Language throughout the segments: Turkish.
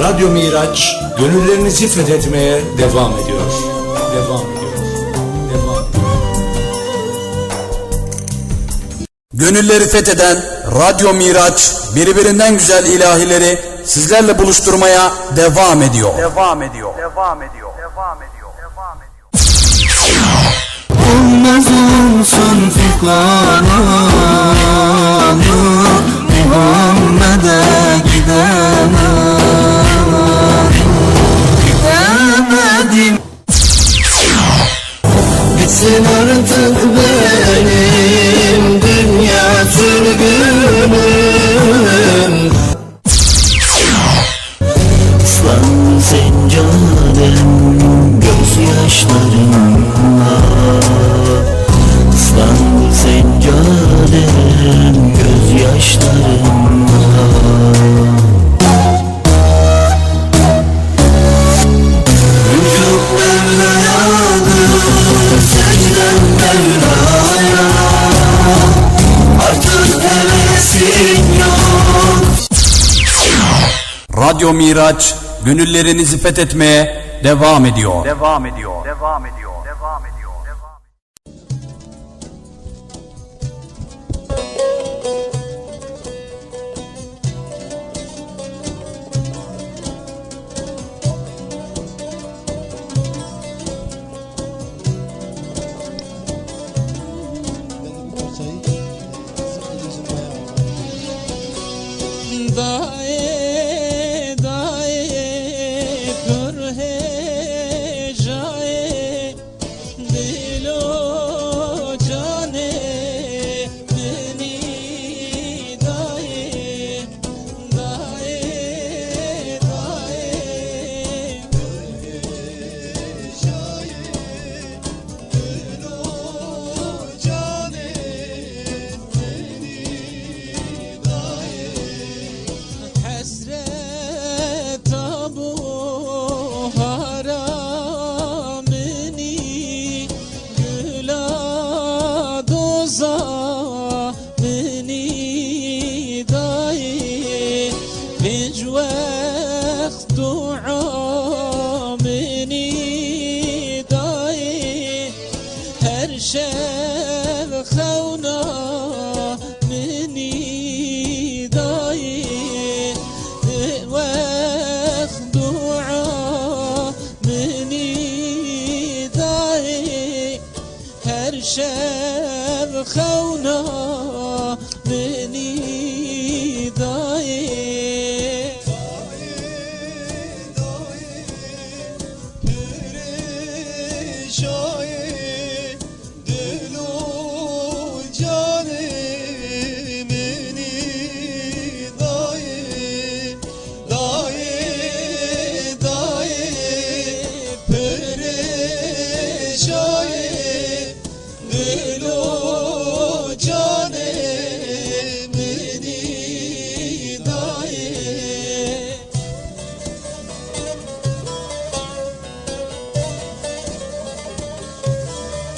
Radyo Miraç gönüllerinizi fethetmeye devam ediyor. Devam ediyor. Devam ediyor. Gönülleri fetheden Radyo Miraç birbirinden güzel ilahileri sizlerle buluşturmaya devam ediyor. devam ediyor. Devam ediyor. Devam ediyor. Devam ediyor. Olmaz olsun fikranı seccadem gözyaşlarımla Vücut Mevla'yadır, Mevla'ya Artık hevesin yok Radyo Miraç gönüllerinizi fethetmeye devam ediyor. Devam ediyor. Devam ediyor.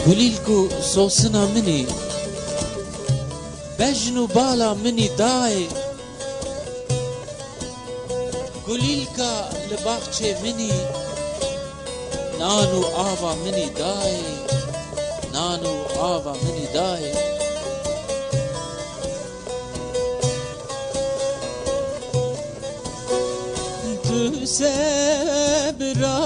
قوليلكو صوصنا بجن بالا مني داي گلیلکا لباخچه مني نانو و آوا منی دای نان آوا منی سبرا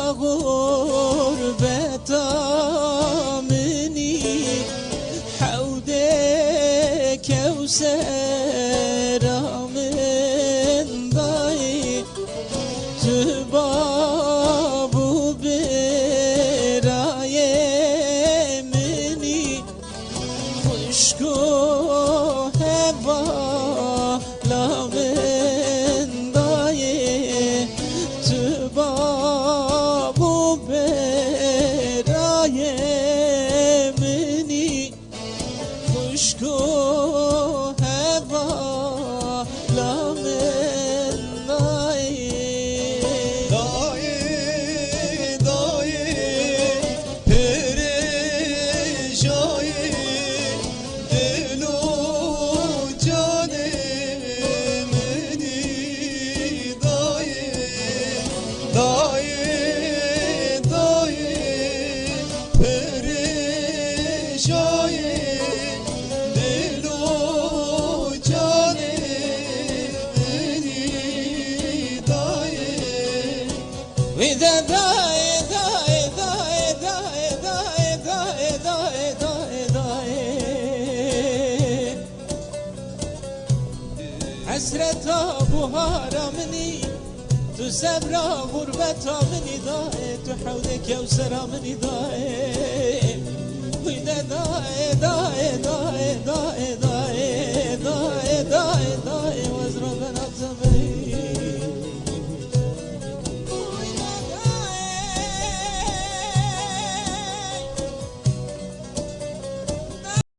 حسرتا بهارا مني تو زبرا غربتا مني داي تو حولك يوسرا مني داي وي داي داي داي داي داي داي داي داي داي وزرا بنات زمي